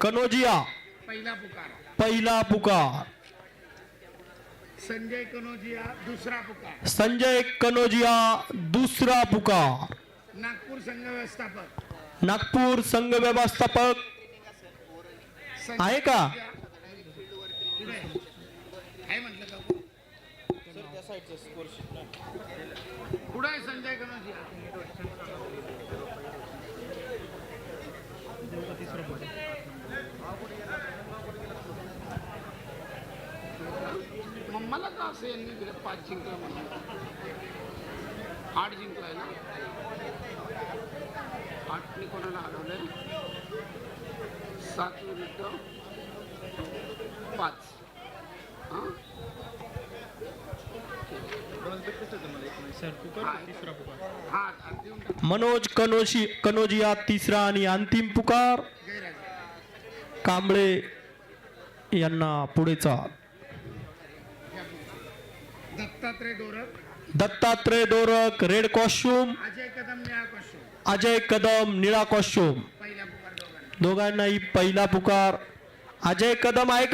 कनोजिया। पहिला पुकार। पहिला पुकार। संजय कनोजिया दुसरा पुकार। संजय कनोजिया दुसरा पुकार। नागपूर संघ व्यवस्थापक। नागपूर संघ व्यवस्थापक। संजय आहे का? पुढे। का साईडचं स्कोरशीट ना कुठं आहे संजय कनोजिया मग मला का असं यांनी दिलं? पाच जिंकलं म्हणून. आठ जिंकलाय ना? आठने कोणाला हरवलंय? सात विरुद्ध पाच. हां? मनोज कनोशी कनोजिया तिसरा आणि अंतिम पुकार. कांबळे यांना पुढेचा दत्तात्रय दोरक रेड कॉस्ट्युम. अजय कदम निळा कशो अजय कदम निळा कॉस्ट्युम. दोघांनाही पहिला पुकार. अजय कदम आहे